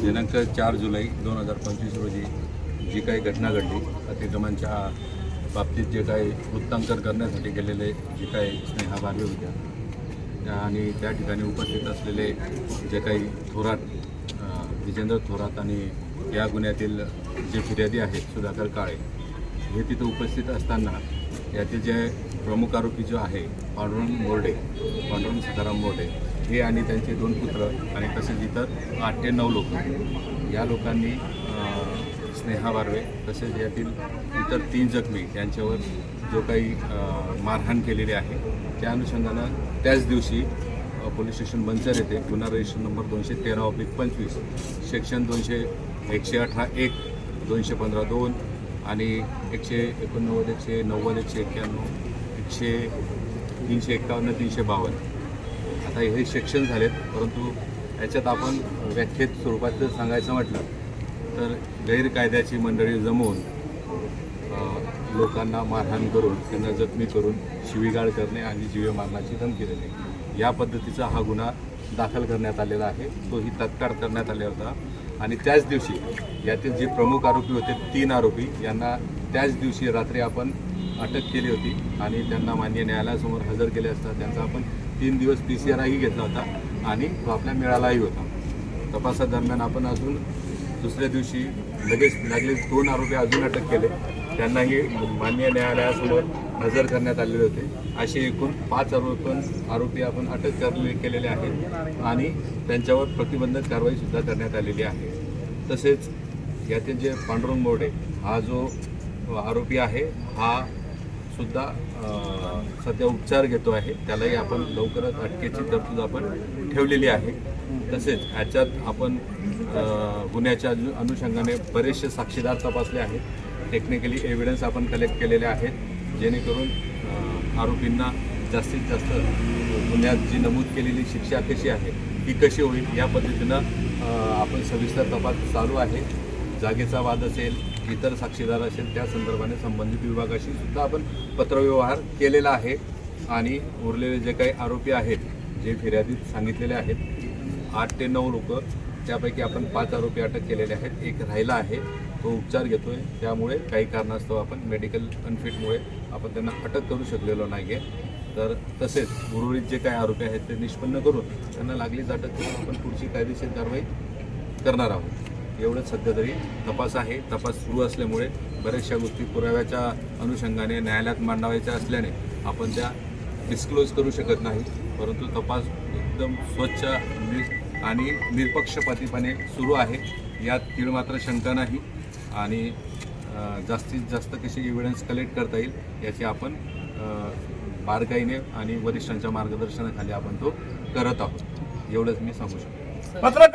दिनांक चार जुलै दोन हजार पंचवीस रोजी जी काही घटना घडली अतिक्रमणच्या बाबतीत जे काही वृत्तांकन करण्यासाठी गेलेले जे काही स्नेहा बारवे होत्या आणि त्या ठिकाणी उपस्थित असलेले जे काही थोरात विजेंद्र थोरात आणि या गुन्ह्यातील जे फिर्यादी आहेत सुधाकर काळे हे तिथं उपस्थित असताना यातील जे प्रमुख आरोपी जो आहे पांडुरंग मोर्डे पांडुरंग सीताराम मोर्डे हे आणि त्यांचे दोन पुत्र आणि तसेच इतर आठ ते नऊ लोक या लोकांनी स्नेहा बारवे तसेच यातील इतर तीन जखमी यांच्यावर जो काही मारहाण केलेली आहे त्या अनुषंगानं त्याच दिवशी पोलीस स्टेशन बंचर येथे गुन्हा रजिस्टर नंबर दोनशे तेरा ऑब्लिक पंचवीस सेक्शन दोनशे एकशे अठरा एक दोनशे पंधरा दोन आणि एकशे एकोणनव्वद एकशे नव्वद एकशे एक्क्याण्णव एकशे तीनशे एक्कावन्न तीनशे बावन्न. आता हे सेक्शन झालेत परंतु याच्यात आपण व्याख्येत स्वरूपात जर सांगायचं म्हटलं तर गैरकायद्याची मंडळी जमवून लोकांना मारहाण करून त्यांना जखमी करून शिवीगाळ करणे आणि जीवे मारण्याची धमकी देणे. या पद्धतीचा हा गुन्हा दाखल करण्यात आलेला आहे. तोही तत्काळ करण्यात आलेला होता. आणि त्याच दिवशी यातील जे प्रमुख आरोपी होते तीन आरोपी यांना त्याच दिवशी रात्री आपण अटक केली होती आणि त्यांना मान्य न्यायालयासमोर हजर केले असता त्यांचा आपण तीन दिवस पी सी आरही घेतला होता आणि तो आपल्या मिळालाही होता. तपासादरम्यान आपण अजून दुसऱ्या दिवशी लगेच लागले दोन आरोपी अजून अटक केले. त्यांनाही मान्य न्यायालयासमोर हजर करण्यात आलेले होते. असे एकूण पाच आरोपी आरोपी आपण अटक करले केलेले आहेत आणि त्यांच्यावर प्रतिबंधक कारवाईसुद्धा करण्यात आलेली आहे. तसेच यातील जे पांडुरंग मोडे हा जो आरोपी आहे हा सुद्धा सध्या उपचार घेतो आहे. त्यालाही आपण लवकरच अटकेची तरतूद आपण ठेवलेली आहे. तसेच ह्याच्यात आपण गुन्ह्याच्या अनु- अनुषंगाने बरेचसे साक्षीदार तपासले आहेत. टेक्निकली एव्हिडन्स आपण कलेक्ट केलेले आहेत. जेणेकरून आरोपींना जास्तीत जास्त गुन्ह्यात जी नमूद केलेली शिक्षा कशी आहे ती कशी होईल या पद्धतीनं आपण सविस्तर तपास चालू आहे. जागेचा वाद असेल इतर साक्षीदार असेल त्या संदर्भाने संबंधित विभागाशी सुद्धा आपण पत्रव्यवहार केलेला आहे आणि उरलेले जे काही आरोपी आहेत जे फिर्यादीत सांगितलेले आहेत आठ ते नऊ लोक त्यापैकी आपण पाच आरोपी अटक केलेले आहेत. एक राहिला आहे तो उपचार घेतोय. त्यामुळे काही कारणास्तव आपण मेडिकल अनफिटमुळे आपण त्यांना अटक करू शकलेलो नाही आहे तर तसेच उर्वरित जे काही आरोपी आहेत ते निष्पन्न करून त्यांना लागलीच अटक करून आपण पुढची कायदेशीर कारवाई करणार आहोत. एवढंच सध्या तरी तपास आहे. तपास सुरू असल्यामुळे बऱ्याचशा गोष्टी पुराव्याच्या अनुषंगाने न्यायालयात मांडावायच्या असल्याने आपण त्या डिस्क्लोज करू शकत नाही. परंतु तपास एकदम स्वच्छ नि आणि निरपक्षपातीपणे सुरू आहे. यात तीळ मात्र शंका नाही. आणि जास्तीत जास्त कशी एव्हिडन्स कलेक्ट करता येईल याची आपण बारकाईने आणि वरिष्ठांच्या मार्गदर्शनाखाली आपण तो करत आहोत. एवढंच मी सांगू शकतो. पत्रकार